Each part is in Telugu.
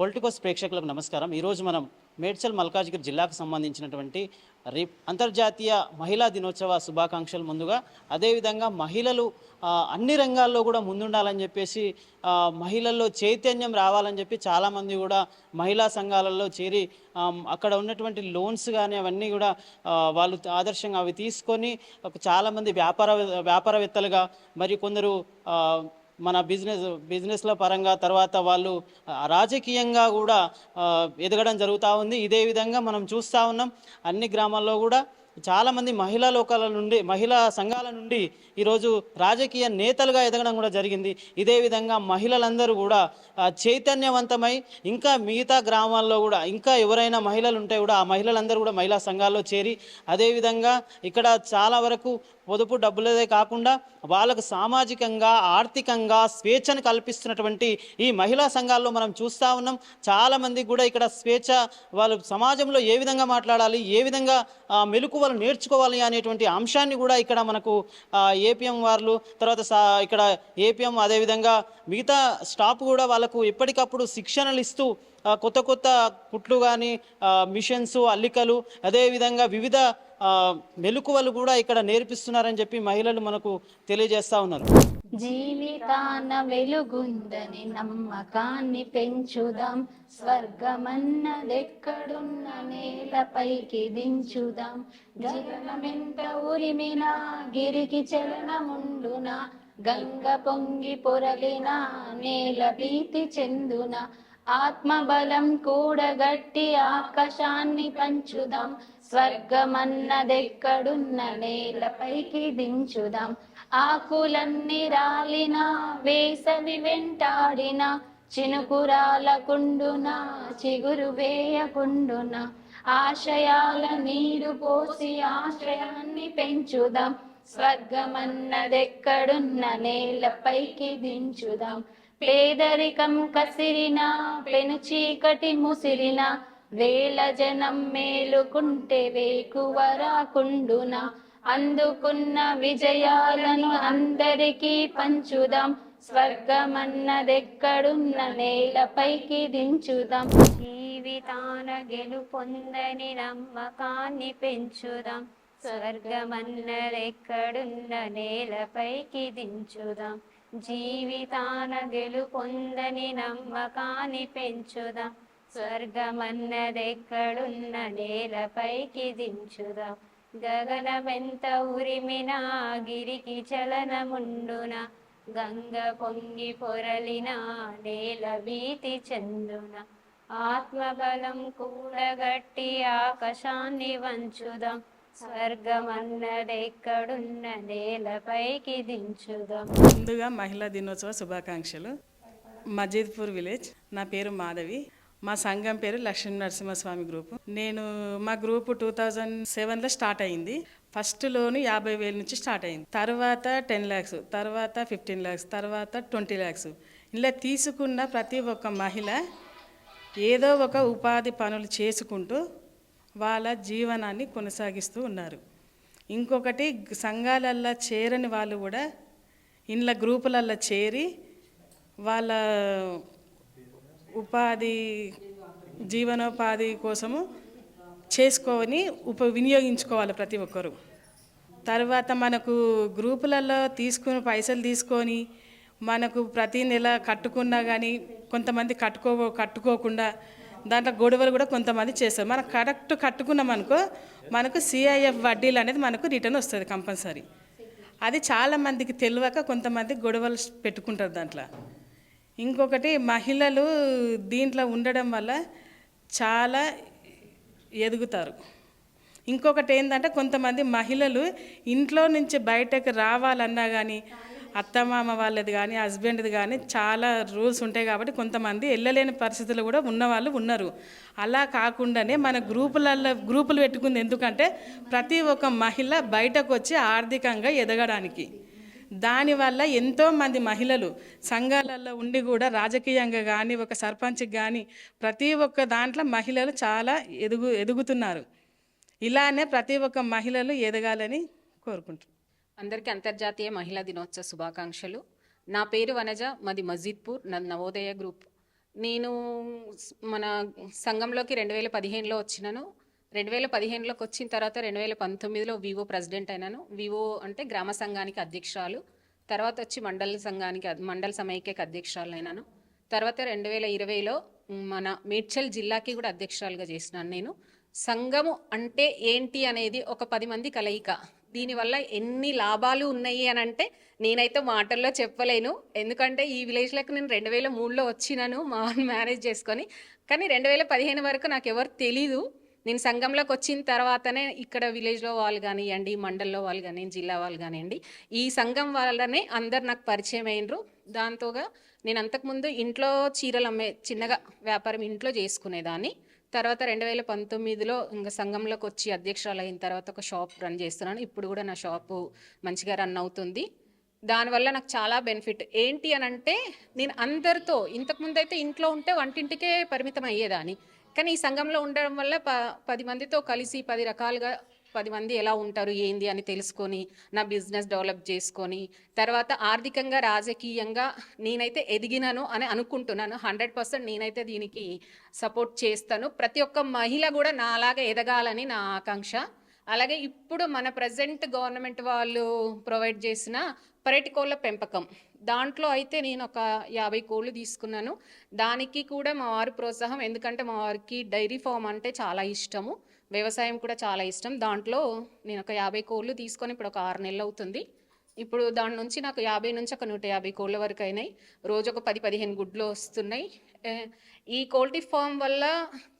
పొలిటికోస్ ప్రేక్షకులకు నమస్కారం. ఈరోజు మనం మేడ్చల్ మల్కాజ్గిరి జిల్లాకు సంబంధించినటువంటి రి అంతర్జాతీయ మహిళా దినోత్సవ శుభాకాంక్షలు ముందుగా అదేవిధంగా మహిళలు అన్ని రంగాల్లో కూడా ముందుండాలని చెప్పేసి మహిళల్లో చైతన్యం రావాలని చెప్పి చాలామంది కూడా మహిళా సంఘాలలో చేరి అక్కడ ఉన్నటువంటి లోన్స్ కానీ అవన్నీ కూడా వాళ్ళు ఆదర్శంగా అవి తీసుకొని చాలామంది వ్యాపార వ్యాపారవేత్తలుగా మరి కొందరు మన బిజినెస్ బిజినెస్ల పరంగా తర్వాత వాళ్ళు రాజకీయంగా కూడా ఎదగడం జరుగుతూ ఉంది. ఇదే విధంగా మనం చూస్తూ ఉన్నాం. అన్ని గ్రామాల్లో కూడా చాలామంది మహిళా లోకాల నుండి మహిళా సంఘాల నుండి ఈరోజు రాజకీయ నేతలుగా ఎదగడం కూడా జరిగింది. ఇదే విధంగా మహిళలందరూ కూడా చైతన్యవంతమై ఇంకా మిగతా గ్రామాల్లో కూడా ఇంకా ఎవరైనా మహిళలు ఉంటే కూడా ఆ మహిళలందరూ కూడా మహిళా సంఘాల్లో చేరి అదేవిధంగా ఇక్కడ చాలా వరకు పొదుపు డబ్బులదే కాకుండా వాళ్ళకు సామాజికంగా ఆర్థికంగా స్వేచ్ఛను కల్పిస్తున్నటువంటి ఈ మహిళా సంఘాల్లో మనం చూస్తూ ఉన్నాం. చాలామంది కూడా ఇక్కడ స్వేచ్ఛ వాళ్ళు సమాజంలో ఏ విధంగా మాట్లాడాలి ఏ విధంగా మెలకువలు నేర్చుకోవాలి అనేటువంటి అంశాన్ని కూడా ఇక్కడ మనకు ఏపీఎం వాళ్ళు తర్వాత ఇక్కడ ఏపీఎం అదేవిధంగా మిగతా స్టాఫ్ కూడా వాళ్ళకు ఎప్పటికప్పుడు శిక్షణలు ఇస్తూ కొత్త కొత్త కుట్లు కానీ మిషన్స్ అల్లికలు అదేవిధంగా వివిధ మెలకువలు కూడా ఇక్కడ నేర్పిస్తున్నారని చెప్పి మహిళలు మనకు తెలియజేస్తా ఉన్నారు. జీవితాన వెలుగుందని నమ్మకాన్ని పెంచుదాం. స్వర్గమన్నదెక్కడున్న నేలపైకి దించుదాం. గగనమెంత ఉరిమినా గిరికి చలనముండునా గంగ పొంగి పొరలినా నేల భీతి చెందున. ఆత్మబలం కూడగట్టి ఆకాశాన్ని పంచుదాం. స్వర్గమన్నదెక్కడున్న నేలపైకి దించుదాం. ఆకులన్నీ రాలిన వేసవి వెంటాడిన చినుకురాలకుండున చిగురు వేయకుండున ఆశయాల నీరు పోసి ఆశ్రయాన్ని పెంచుదాం. స్వర్గమన్నదెక్కడున్న నేలపైకి దించుదాం. పేదరికం కసిరిన పెను చీకటి ముసిరిన వేల జనం మేలుకుంటే వేకువరాకుండున అందుకున్న విజయాలను అందరికీ పంచుదాం స్వర్గమన్నదెక్కడున్న నేలపైకి దించుదాం. జీవితాన గెలుపొందని నమ్మకాన్ని పెంచుదాం స్వర్గమన్నదెక్కడున్న నేలపైకి దించుదాం. జీవితాన గెలుపొందని నమ్మకాన్ని పెంచుదా. స్వర్గమన్నదెక్కడున్న నేలపైకి దించుదా. గగనమెంత ఉరిమినా గిరికి చలనముండున. గంగ పొంగి పొరలిన నేల భీతి చెందున. ఆత్మబలం కూడగట్టి ఆకాశాన్ని వంచుదాం. స్వర్గమన్నదెక్కడున్న నేలపైకి దించుదాం ముందుగా మహిళా దినోత్సవ శుభాకాంక్షలు. మజీద్పూర్ విలేజ్. నా పేరు మాధవి. మా సంఘం పేరు లక్ష్మీ నరసింహస్వామి గ్రూప్. నేను మా గ్రూప్ టూ థౌజండ్ సెవెన్లో స్టార్ట్ అయింది. ఫస్ట్ లోన్ యాభై వేల నుంచి స్టార్ట్ అయింది. తర్వాత టెన్ ల్యాక్స్ తర్వాత ఫిఫ్టీన్ ల్యాక్స్ తర్వాత ట్వంటీ ల్యాక్స్. ఇలా తీసుకున్న ప్రతి ఒక్క మహిళ ఏదో ఒక ఉపాధి పనులు చేసుకుంటూ వాళ్ళ జీవనాన్ని కొనసాగిస్తూ ఉన్నారు. ఇంకొకటి సంఘాలల్లో చేరని వాళ్ళు కూడా ఇండ్ల గ్రూపులల్లో చేరి వాళ్ళ ఉపాధి జీవనోపాధి కోసము చేసుకొని ఉప వినియోగించుకోవాలి ప్రతి ఒక్కరు. తర్వాత మనకు గ్రూపులలో తీసుకుని పైసలు తీసుకొని మనకు ప్రతి నెల కట్టుకున్నా కానీ కొంతమంది కట్టుకో కట్టుకోకుండా దాంట్లో గొడవలు కూడా కొంతమంది చేస్తారు. మనం కరెక్ట్ కట్టుకున్నాం అనుకో మనకు సిఐఎఫ్ వడ్డీలు అనేది మనకు రిటర్న్ వస్తుంది కంపల్సరీ. అది చాలా మందికి తెలియక కొంతమంది గొడవలు పెట్టుకుంటారు దాంట్లో. ఇంకొకటి మహిళలు దీంట్లో ఉండడం వల్ల చాలా ఎదుగుతారు. ఇంకొకటి ఏంటంటే కొంతమంది మహిళలు ఇంట్లో నుంచి బయటకు రావాలన్నా కానీ అత్తమామ వాళ్ళది కానీ హస్బెండ్ది కానీ చాలా రూల్స్ ఉంటాయి కాబట్టి కొంతమంది వెళ్ళలేని పరిస్థితులు కూడా ఉన్నవాళ్ళు ఉన్నారు. అలా కాకుండానే మన గ్రూపులలో గ్రూపులు పెట్టుకుంది ఎందుకంటే ప్రతి ఒక్క మహిళ బయటకు వచ్చి ఆర్థికంగా ఎదగడానికి. దానివల్ల ఎంతోమంది మహిళలు సంఘాలలో ఉండి కూడా రాజకీయంగా కానీ ఒక సర్పంచ్కి కానీ ప్రతి ఒక్క దాంట్లో మహిళలు చాలా ఎదుగు ఎదుగుతున్నారు. ఇలానే ప్రతి ఒక్క మహిళలు ఎదగాలని కోరుకుంటున్నాను అందరికీ అంతర్జాతీయ మహిళా దినోత్సవ శుభాకాంక్షలు. నా పేరు వనజ మాది మజీద్పూర్ నా నవోదయ గ్రూప్. నేను మన సంఘంలోకి రెండు వేల పదిహేనులో వచ్చినాను. రెండు వేల పదిహేనులోకి వచ్చిన తర్వాత రెండు వేల పంతొమ్మిదిలో వివో ప్రెసిడెంట్ అయినాను. వివో అంటే గ్రామ సంఘానికి అధ్యక్షురాలు. తర్వాత వచ్చి మండల సంఘానికి మండల సమైక్యకి అధ్యక్షురాలు అయినాను తర్వాత రెండు వేల ఇరవైలో మన మేడ్చల్ జిల్లాకి కూడా అధ్యక్షురాలుగా చేసినాను నేను. సంఘము అంటే ఏంటి అనేది ఒక పది మంది కలయిక. దీనివల్ల ఎన్ని లాభాలు ఉన్నాయి అని అంటే నేనైతే మాటల్లో చెప్పలేను. ఎందుకంటే ఈ విలేజ్లోకి నేను రెండు వేల మూడులో వచ్చినాను మా మ్యారేజ్ చేసుకొని. కానీ రెండు వేల పదిహేను వరకు నాకు ఎవరు తెలీదు. నేను సంఘంలోకి వచ్చిన తర్వాతనే ఇక్కడ విలేజ్లో వాళ్ళు కానివ్వండి మండల్లో వాళ్ళు కానీ జిల్లా వాళ్ళు కానివ్వండి ఈ సంఘం వాళ్ళనే అందరు నాకు పరిచయం అయినరు. దాంతోగా నేను అంతకుముందు ఇంట్లో చీరలు అమ్మే చిన్నగా వ్యాపారం ఇంట్లో చేసుకునేదాన్ని. తర్వాత రెండు వేల పంతొమ్మిదిలో ఇంకా సంఘంలోకి వచ్చి అధ్యక్షురాలు అయిన తర్వాత ఒక షాప్ రన్ చేస్తున్నాను. ఇప్పుడు కూడా నా షాపు మంచిగా రన్ అవుతుంది. దానివల్ల నాకు చాలా బెనిఫిట్. ఏంటి అని అంటే నేను అందరితో ఇంతకుముందు అయితే ఇంట్లో ఉంటే వంటింటికే పరిమితం అయ్యేదాన్ని కానీ ఈ సంఘంలో ఉండడం వల్ల ప పది మందితో కలిసి పది రకాలుగా పది మంది ఎలా ఉంటారు ఏంది అని తెలుసుకొని నా బిజినెస్ డెవలప్ చేసుకొని తర్వాత ఆర్థికంగా రాజకీయంగా నేనైతే ఎదిగినాను అని అనుకుంటున్నాను. హండ్రెడ్ పర్సెంట్ నేనైతే దీనికి సపోర్ట్ చేస్తాను. ప్రతి ఒక్క మహిళ కూడా నాలాగా ఎదగాలని నా ఆకాంక్ష. అలాగే ఇప్పుడు మన ప్రజెంట్ గవర్నమెంట్ వాళ్ళు ప్రొవైడ్ చేసిన పరటి కోళ్ళ పెంపకం. దాంట్లో అయితే నేను ఒక యాభై కోళ్ళు తీసుకున్నాను. దానికి కూడా మా వారి ప్రోత్సాహం ఎందుకంటే మా వారికి డైరీ ఫామ్ అంటే చాలా ఇష్టము. వ్యవసాయం కూడా చాలా ఇష్టం. దాంట్లో నేను ఒక యాభై కోళ్ళు తీసుకొని ఇప్పుడు ఒక ఆరు నెలలు అవుతుంది. ఇప్పుడు దాని నుంచి నాకు యాభై నుంచి ఒక నూట యాభై కోళ్ళ వరకు అయినాయి. రోజు ఒక పది పదిహేను గుడ్లు వస్తున్నాయి. ఈ కోల్టీ ఫామ్ వల్ల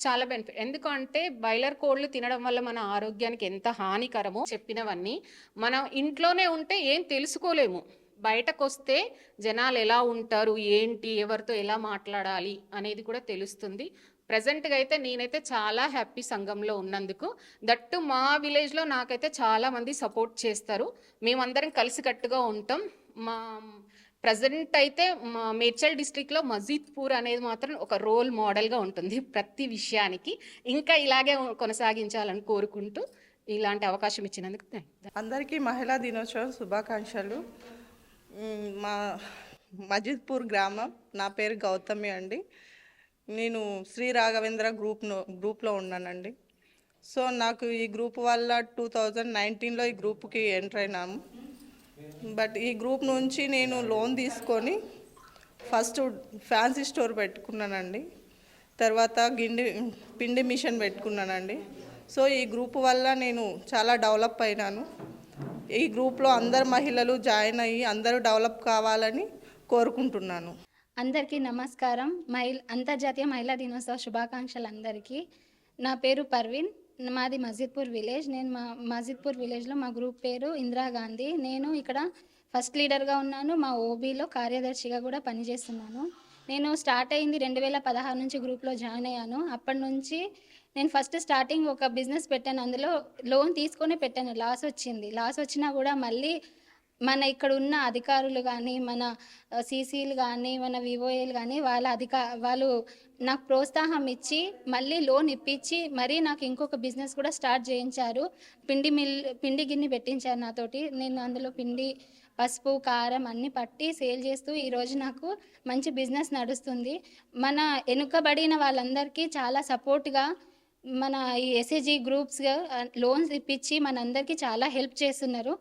చాలా బెనిఫిట్. ఎందుకంటే బాయిలర్ కోళ్ళు తినడం వల్ల మన ఆరోగ్యానికి ఎంత హానికరమో చెప్పినవన్నీ మనం ఇంట్లోనే ఉంటే ఏం తెలుసుకోలేము. బయటకు వస్తే జనాలు ఎలా ఉంటారు ఏంటి ఎవరితో ఎలా మాట్లాడాలి అనేది కూడా తెలుస్తుంది. ప్రజెంట్గా అయితే నేనైతే చాలా హ్యాపీ సంఘంలో ఉన్నందుకు. దట్టు మా విలేజ్లో నాకైతే చాలామంది సపోర్ట్ చేస్తారు. మేమందరం కలిసికట్టుగా ఉంటాం. మా ప్రజెంట్ అయితే మా మేడ్చల్ డిస్ట్రిక్ట్లో మజీద్పూర్ అనేది మాత్రం ఒక రోల్ మోడల్గా ఉంటుంది ప్రతి విషయానికి. ఇంకా ఇలాగే కొనసాగించాలని కోరుకుంటూ ఇలాంటి అవకాశం ఇచ్చినందుకు అందరికీ మహిళా దినోత్సవం శుభాకాంక్షలు. మా మజీద్పూర్ గ్రామం నా పేరు గౌతమి అండి. నేను శ్రీ రాఘవేంద్ర గ్రూప్ను గ్రూప్లో ఉన్నానండి. సో నాకు ఈ గ్రూప్ వల్ల టూ థౌజండ్ నైన్టీన్లో ఈ గ్రూప్కి ఎంటర్ అయినాము. బట్ ఈ గ్రూప్ నుంచి నేను లోన్ తీసుకొని ఫస్ట్ ఫ్యాన్సీ స్టోర్ పెట్టుకున్నానండి. తర్వాత గిండి పిండి మిషన్ పెట్టుకున్నానండి. సో ఈ గ్రూప్ వల్ల నేను చాలా డెవలప్ అయినాను. ఈ గ్రూప్లో అందరు మహిళలు జాయిన్ అయ్యి అందరూ డెవలప్ కావాలని కోరుకుంటున్నాను. అందరికీ నమస్కారం. మహిళ అంతర్జాతీయ మహిళా దినోత్సవ శుభాకాంక్షలు అందరికీ నా పేరు పర్వీన్. మాది మజిద్పూర్ విలేజ్. నేను మా మజిద్పూర్ విలేజ్లో మా గ్రూప్ పేరు ఇందిరాగాంధీ నేను ఇక్కడ ఫస్ట్ లీడర్గా ఉన్నాను. మా ఓబీలో కార్యదర్శిగా కూడా పనిచేస్తున్నాను. నేను స్టార్ట్ అయింది రెండు వేల పదహారు నుంచి గ్రూప్లో జాయిన్ అయ్యాను. అప్పటి నుంచి నేను ఫస్ట్ స్టార్టింగ్ ఒక బిజినెస్ పెట్టాను. అందులో లోన్ తీసుకొని పెట్టాను. లాస్ వచ్చింది. లాస్ వచ్చినా కూడా మళ్ళీ మన ఇక్కడ ఉన్న అధికారులు కానీ మన సీసీలు కానీ మన వివోఏలు కానీ వాళ్ళ అధికా వాళ్ళు నాకు ప్రోత్సాహం ఇచ్చి మళ్ళీ లోన్ ఇప్పించి మరీ నాకు ఇంకొక బిజినెస్ కూడా స్టార్ట్ చేయించారు. పిండి మిల్ పిండి గిన్నె పెట్టించారు నాతోటి. నేను అందులో పిండి పసుపు కారం అన్నీ పట్టి సేల్ చేస్తూ ఈరోజు నాకు మంచి బిజినెస్ నడుస్తుంది. మన వెనుకబడిన వాళ్ళందరికీ చాలా సపోర్ట్గా మన ఈ ఎస్ఏజీ గ్రూప్స్ లోన్స్ ఇప్పించి మనందరికీ చాలా హెల్ప్ చేస్తున్నారు.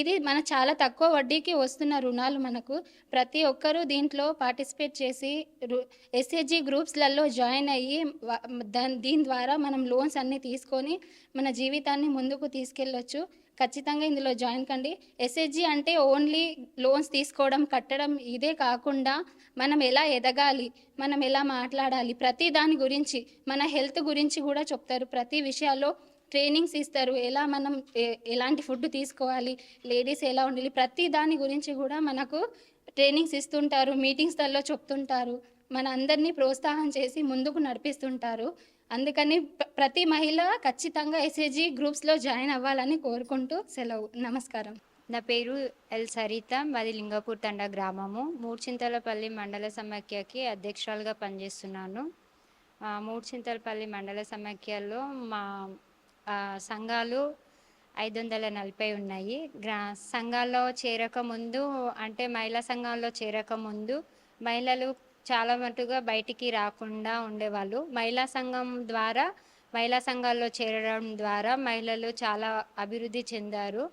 ఇది మన చాలా తక్కువ వడ్డీకి వస్తున్న రుణాలు మనకు. ప్రతి ఒక్కరూ దీంట్లో పార్టిసిపేట్ చేసి ఎస్ఏజీ గ్రూప్స్లలో జాయిన్ అయ్యి దాని దీని ద్వారా మనం లోన్స్ అన్నీ తీసుకొని మన జీవితాన్ని ముందుకు తీసుకెళ్ళొచ్చు. ఖచ్చితంగా ఇందులో జాయిన్ కండి. ఎస్హెచ్జి అంటే ఓన్లీ లోన్స్ తీసుకోవడం కట్టడం ఇదే కాకుండా మనం ఎలా ఎదగాలి మనం ఎలా మాట్లాడాలి ప్రతి దాని గురించి మన హెల్త్ గురించి కూడా చెప్తారు. ప్రతి విషయాల్లో ట్రైనింగ్స్ ఇస్తారు. ఎలా మనం ఎలాంటి ఫుడ్ తీసుకోవాలి లేడీస్ ఎలా ఉండాలి ప్రతి దాని గురించి కూడా మనకు ట్రైనింగ్స్ ఇస్తుంటారు. మీటింగ్స్లలో చెప్తుంటారు. మన అందరినీ ప్రోత్సాహం చేసి ముందుకు నడిపిస్తుంటారు. అందుకని ప్రతి మహిళ ఖచ్చితంగా ఎస్ఏజీ గ్రూప్స్లో జాయిన్ అవ్వాలని కోరుకుంటూ సెలవు. నమస్కారం. నా పేరు ఎల్ సరిత. మాది లింగపూర్ తండ గ్రామము. మూడ్చింతలపల్లి మండల సమాఖ్యకి అధ్యక్షురాలుగా పనిచేస్తున్నాను. మూడుచింతలపల్లి మూడ్చింతలపల్లి మండల సమాఖ్యలో మా సంఘాలు ఐదు వందల నలభై ఉన్నాయి. గ్రా సంఘాల్లో చేరక ముందు అంటే మహిళా సంఘాల్లో చేరక ముందు మహిళలు చాలా మటుగా బయటికి రాకుండా ఉండేవాళ్ళు. మహిళా సంఘం ద్వారా మహిళా సంఘాల్లో చేరడం ద్వారా మహిళలు చాలా అభివృద్ధి చెందారు.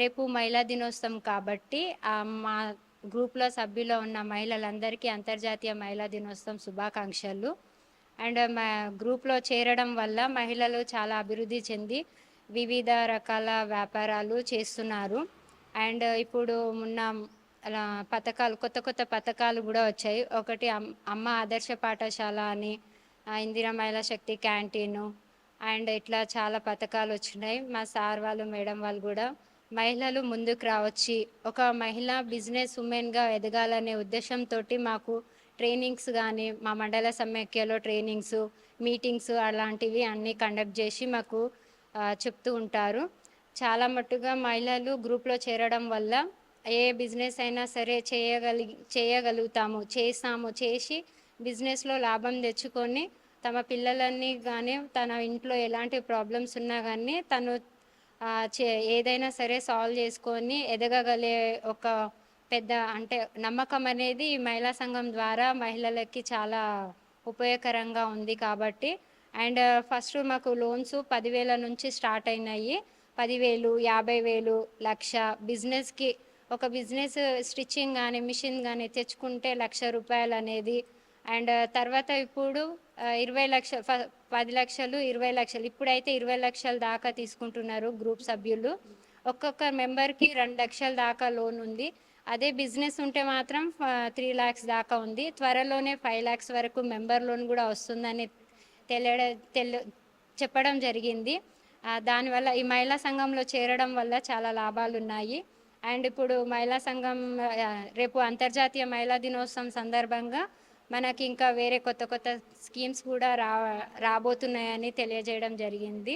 రేపు మహిళా దినోత్సవం కాబట్టి మా గ్రూప్లో సభ్యులో ఉన్న మహిళలందరికీ అంతర్జాతీయ మహిళా దినోత్సవం శుభాకాంక్షలు. అండ్ మా గ్రూప్లో చేరడం వల్ల మహిళలు చాలా అభివృద్ధి చెంది వివిధ రకాల వ్యాపారాలు చేస్తున్నారు. అండ్ ఇప్పుడు ఉన్న అలా పథకాలు కొత్త కొత్త పథకాలు కూడా వచ్చాయి. ఒకటి అమ్- అమ్మ ఆదర్శ పాఠశాల అని ఇందిరా మహిళా శక్తి క్యాంటీను అండ్ ఇట్లా చాలా పథకాలు వచ్చినాయి. మా సార్ వాళ్ళు మేడం వాళ్ళు కూడా మహిళలు ముందుకు రావచ్చి ఒక మహిళ బిజినెస్ ఉమెన్గా ఎదగాలనే ఉద్దేశంతో మాకు ట్రైనింగ్స్ కానీ మా మండల సమైక్యలో ట్రైనింగ్స్ మీటింగ్స్ అలాంటివి అన్నీ కండక్ట్ చేసి మాకు చెప్తూ ఉంటారు. చాలా మట్టుగా మహిళలు గ్రూప్లో చేరడం వల్ల ఏ బిజినెస్ అయినా సరే చేయగలిగి చేయగలుగుతాము చేస్తాము చేసి బిజినెస్లో లాభం తెచ్చుకొని తమ పిల్లలన్నీ కానీ తన ఇంట్లో ఎలాంటి ప్రాబ్లమ్స్ ఉన్నా కానీ తను చే ఏదైనా సరే సాల్వ్ చేసుకొని ఎదగగలే ఒక పెద్ద అంటే నమ్మకం అనేది మహిళా సంఘం ద్వారా మహిళలకి చాలా ఉపయోగకరంగా ఉంది కాబట్టి. అండ్ uh, ఫస్ట్ మాకు లోన్స్ పదివేల నుంచి స్టార్ట్ అయినాయి. పదివేలు యాభై వేలు లక్ష బిజినెస్కి ఒక బిజినెస్ స్టిచ్చింగ్ కానీ మిషన్ కానీ తెచ్చుకుంటే లక్ష రూపాయలు అనేది. అండ్ uh, తర్వాత ఇప్పుడు uh, ఇరవై లక్ష పది లక్షలు ఇరవై లక్షలు ఇప్పుడైతే ఇరవై లక్షల దాకా తీసుకుంటున్నారు గ్రూప్ సభ్యులు. ఒక్కొక్క మెంబర్కి రెండు లక్షల దాకా లోన్ ఉంది. అదే బిజినెస్ ఉంటే మాత్రం త్రీ ల్యాక్స్ దాకా ఉంది. త్వరలోనే ఫైవ్ ల్యాక్స్ వరకు మెంబర్ లోన్ కూడా వస్తుందని తెలియడ తెలి చెప్పడం జరిగింది. దానివల్ల ఈ మహిళా సంఘంలో చేరడం వల్ల చాలా లాభాలు ఉన్నాయి. అండ్ ఇప్పుడు మహిళా సంఘం రేపు అంతర్జాతీయ మహిళా దినోత్సవం సందర్భంగా మనకి ఇంకా వేరే కొత్త కొత్త స్కీమ్స్ కూడా రా రాబోతున్నాయని తెలియజేయడం జరిగింది.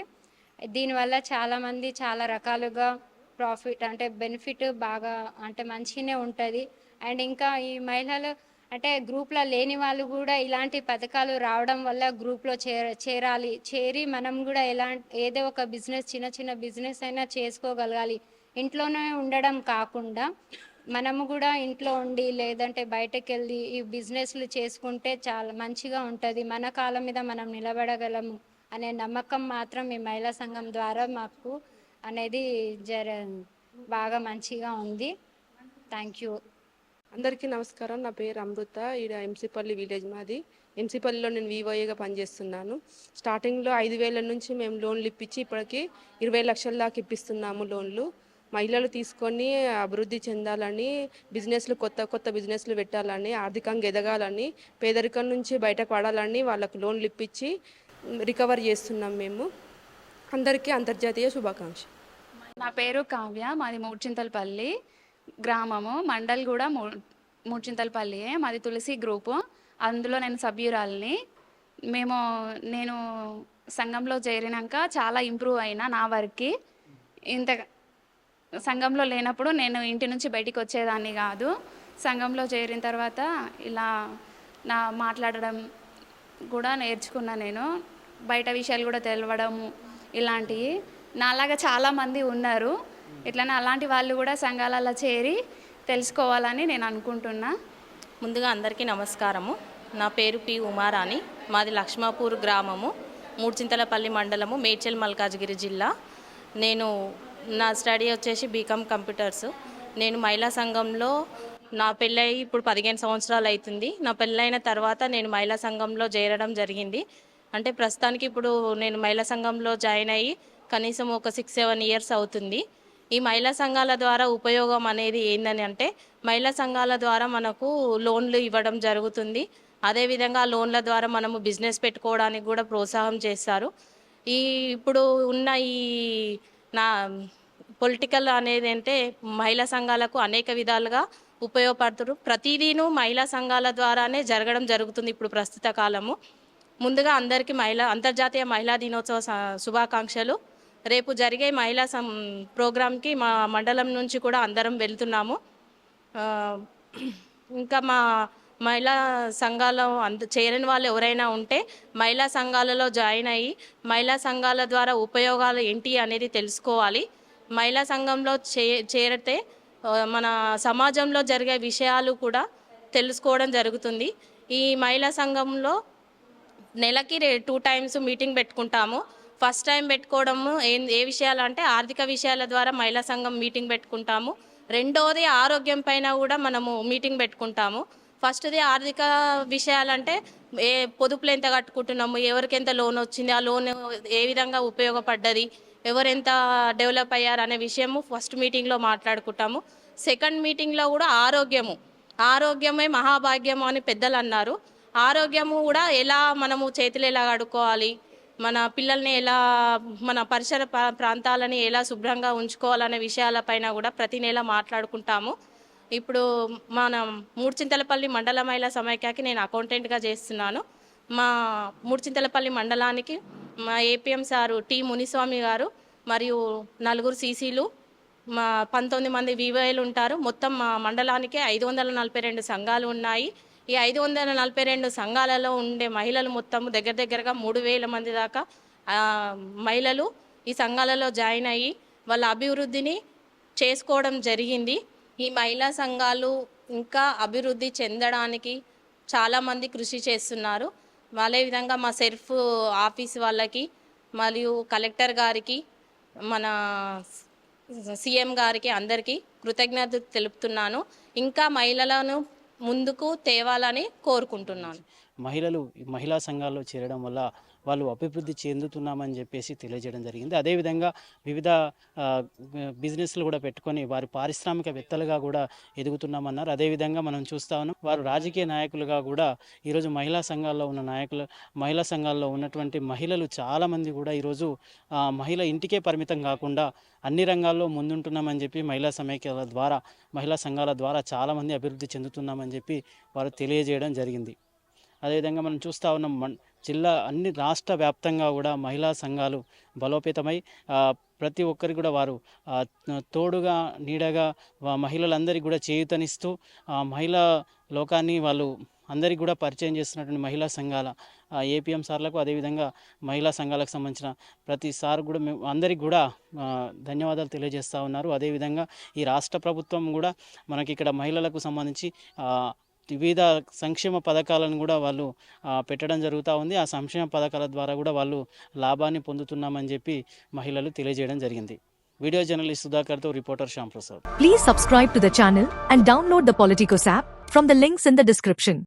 దీనివల్ల చాలామంది చాలా రకాలుగా ప్రాఫిట్ అంటే బెనిఫిట్ బాగా అంటే మంచిగానే ఉంటుంది. అండ్ ఇంకా ఈ మహిళలు అంటే గ్రూప్లో లేని వాళ్ళు కూడా ఇలాంటి పథకాలు రావడం వల్ల గ్రూప్లో చేర చేరాలి. చేరి మనం కూడా ఎలా ఏదో ఒక బిజినెస్ చిన్న చిన్న బిజినెస్ అయినా చేసుకోగలగాలి. ఇంట్లోనే ఉండడం కాకుండా మనము కూడా ఇంట్లో ఉండి లేదంటే బయటకు వెళ్ళి ఈ బిజినెస్లు చేసుకుంటే చాలా మంచిగా ఉంటుంది. మన కాళ్ళ మీద మనం నిలబడగలము అనే నమ్మకం మాత్రం ఈ మహిళా సంఘం ద్వారా మాకు అనేది జర బాగా మంచిగా ఉంది. Thank you. అందరికీ నమస్కారం. నా పేరు అమృత. ఈడ ఎంసీపల్లి విలేజ్ మాది. ఎంసీపల్లిలో నేను వివోఏగా పనిచేస్తున్నాను. స్టార్టింగ్లో ఐదు వేల నుంచి మేము లోన్లు ఇప్పించి ఇప్పటికి ఇరవై లక్షల దాకా ఇప్పిస్తున్నాము లోన్లు. మహిళలు తీసుకొని అభివృద్ధి చెందాలని బిజినెస్లు కొత్త కొత్త బిజినెస్లు పెట్టాలని ఆర్థికంగా ఎదగాలని పేదరికం నుంచి బయటపడాలని వాళ్ళకు లోన్లు ఇప్పించి రికవర్ చేస్తున్నాం మేము. అందరికీ అంతర్జాతీయ శుభాకాంక్ష నా పేరు కావ్య మాది మూడ్చింతలపల్లి గ్రామము మండల్ కూడా మూ మూడ్చింతలపల్లియే మాది తులసి గ్రూపు. అందులో నేను సభ్యురాలిని. మేము నేను సంఘంలో చేరినాక చాలా ఇంప్రూవ్ అయినా నా వర్క్కి. ఇంత సంఘంలో లేనప్పుడు నేను ఇంటి నుంచి బయటికి వచ్చేదాన్ని కాదు. సంఘంలో చేరిన తర్వాత ఇలా నా మాట్లాడడం కూడా నేర్చుకున్నా నేను. బయట విషయాలు కూడా తెలవడము ఇలాంటివి నాలాగా చాలామంది ఉన్నారు. ఇట్లనే అలాంటి వాళ్ళు కూడా సంఘాలలో చేరి తెలుసుకోవాలని నేను అనుకుంటున్నా. ముందుగా అందరికీ నమస్కారము. నా పేరు పి ఉమారాణి. మాది లక్ష్మాపూర్ గ్రామము. మూడుచింతలపల్లి మండలము మేడ్చల్ మల్కాజ్గిరి జిల్లా. నేను నా స్టడీ వచ్చేసి బీకామ్ కంప్యూటర్స్. నేను మహిళా సంఘంలో నా పెళ్ళై ఇప్పుడు పదిహేను సంవత్సరాలు అవుతుంది నా పెళ్ళైన తర్వాత నేను మహిళా సంఘంలో చేరడం జరిగింది. అంటే ప్రస్తుతానికి ఇప్పుడు నేను మహిళా సంఘంలో జాయిన్ అయ్యి కనీసం ఒక సిక్స్ సెవెన్ ఇయర్స్ అవుతుంది. ఈ మహిళా సంఘాల ద్వారా ఉపయోగం అనేది ఏందని అంటే మహిళా సంఘాల ద్వారా మనకు లోన్లు ఇవ్వడం జరుగుతుంది. అదేవిధంగా లోన్ల ద్వారా మనము బిజినెస్ పెట్టుకోవడానికి కూడా ప్రోత్సాహం చేస్తారు. ఈ ఇప్పుడు ఉన్న ఈ నా పొలిటికల్ అనేది అంటే మహిళా సంఘాలకు అనేక విధాలుగా ఉపయోగపడుతున్నారు ప్రతిదీను మహిళా సంఘాల ద్వారానే జరగడం జరుగుతుంది ఇప్పుడు ప్రస్తుత కాలము. ముందుగా అందరికీ మహిళా అంతర్జాతీయ మహిళా దినోత్సవ స- శుభాకాంక్షలు. రేపు జరిగే మహిళా సం ప్రోగ్రాంకి మా మండలం నుంచి కూడా అందరం వెళ్తున్నాము. ఇంకా మా మహిళా సంఘాల అంత చేరని వాళ్ళు ఎవరైనా ఉంటే మహిళా సంఘాలలో జాయిన్ అయ్యి మహిళా సంఘాల ద్వారా ఉపయోగాలు ఏంటి అనేది తెలుసుకోవాలి. మహిళా సంఘంలో చే చేరితే మన సమాజంలో జరిగే విషయాలు కూడా తెలుసుకోవడం జరుగుతుంది. ఈ మహిళా సంఘంలో నెలకి రే టూ టైమ్స్ మీటింగ్ పెట్టుకుంటాము. ఫస్ట్ టైం పెట్టుకోవడము ఏ ఏ విషయాలు అంటే ఆర్థిక విషయాల ద్వారా మహిళా సంఘం మీటింగ్ పెట్టుకుంటాము. రెండవది ఆరోగ్యం పైన కూడా మనము మీటింగ్ పెట్టుకుంటాము. ఫస్ట్ది ఆర్థిక విషయాలంటే ఏ పొదుపులు ఎంత కట్టుకుంటున్నాము ఎవరికి ఎంత లోన్ వచ్చింది ఆ లోన్ ఏ విధంగా ఉపయోగపడ్డది ఎవరు ఎంత డెవలప్ అయ్యారు అనే విషయము ఫస్ట్ మీటింగ్లో మాట్లాడుకుంటాము. సెకండ్ మీటింగ్లో కూడా ఆరోగ్యము. ఆరోగ్యమే మహాభాగ్యము అని పెద్దలు అన్నారు ఆరోగ్యము కూడా ఎలా మనము చేతులు ఎలా కడుక్కోవాలి మన పిల్లల్ని ఎలా మన పరిసర ప్రా- ప్రాంతాలని ఎలా శుభ్రంగా ఉంచుకోవాలనే విషయాలపైన కూడా ప్రతి నెల మాట్లాడుకుంటాము. ఇప్పుడు మన మూడుచింతలపల్లి మండల మహిళా సమైక్యకి నేను అకౌంటెంట్గా చేస్తున్నాను. మా మూడుచింతలపల్లి మండలానికి మా ఏపీఎం సారు టి మునిస్వామి గారు మరియు నలుగురు సీసీలు మా పంతొమ్మిది మంది వివోఏలు ఉంటారు. మొత్తం మా మండలానికి ఐదు వందల నలభై రెండు సంఘాలు ఉన్నాయి. ఈ ఐదు వందల నలభై రెండు సంఘాలలో ఉండే మహిళలు మొత్తం దగ్గర దగ్గరగా మూడు వేల మంది దాకా మహిళలు ఈ సంఘాలలో జాయిన్ అయ్యి వాళ్ళ అభివృద్ధిని చేసుకోవడం జరిగింది. ఈ మహిళా సంఘాలు ఇంకా అభివృద్ధి చెందడానికి చాలామంది కృషి చేస్తున్నారు. అదే విధంగా మా సెర్ఫ్ ఆఫీస్ వాళ్ళకి మరియు కలెక్టర్ గారికి మన సీఎం గారికి అందరికీ కృతజ్ఞత తెలుపుతున్నాను. ఇంకా మహిళలను ముందుకు తేవాలని కోరుకుంటున్నాను. మహిళలు ఈ మహిళా సంఘాల్లో చేరడం వల్ల వాళ్ళు అభివృద్ధి చెందుతున్నామని చెప్పేసి తెలియజేయడం జరిగింది. అదేవిధంగా వివిధ బిజినెస్లు కూడా పెట్టుకొని వారి పారిశ్రామికవేత్తలుగా కూడా ఎదుగుతున్నామన్నారు. అదేవిధంగా మనం చూస్తా ఉన్నాం వారు రాజకీయ నాయకులుగా కూడా ఈరోజు మహిళా సంఘాల్లో ఉన్న నాయకులు మహిళా సంఘాల్లో ఉన్నటువంటి మహిళలు చాలామంది కూడా ఈరోజు మహిళ ఇంటికే పరిమితం కాకుండా అన్ని రంగాల్లో ముందుంటున్నామని చెప్పి మహిళా సమైక్యాల ద్వారా మహిళా సంఘాల ద్వారా చాలామంది అభివృద్ధి చెందుతున్నామని చెప్పి వారు తెలియజేయడం జరిగింది. అదేవిధంగా మనం చూస్తూ ఉన్నాం జిల్లా అన్ని రాష్ట్ర వ్యాప్తంగా కూడా మహిళా సంఘాలు బలోపేతమై ప్రతి ఒక్కరికి కూడా వారు తోడుగా నీడగా మహిళలందరికీ కూడా చేయూతనిస్తూ మహిళా లోకాన్ని వాళ్ళు అందరికీ కూడా పరిచయం చేస్తున్నటువంటి మహిళా సంఘాల ఏపీఎం సార్లకు అదేవిధంగా మహిళా సంఘాలకు సంబంధించిన ప్రతి సార్ కూడా మేము అందరికి కూడా ధన్యవాదాలు తెలియజేస్తూ ఉన్నారు. అదేవిధంగా ఈ రాష్ట్ర ప్రభుత్వం కూడా మనకి ఇక్కడ మహిళలకు సంబంధించి వివిధ సంక్షేమ పథకాలను కూడా వాళ్ళు పెట్టడం జరుగుతూ ఉంది. ఆ సంక్షేమ పథకాల ద్వారా కూడా వాళ్ళు లాభాన్ని పొందుతున్నామని చెప్పి మహిళలు తెలియజేయడం జరిగింది. Video journalist సుధాకర్తో reporter Shyam Prasad please subscribe to channel and download the the Politicos app from the links in the.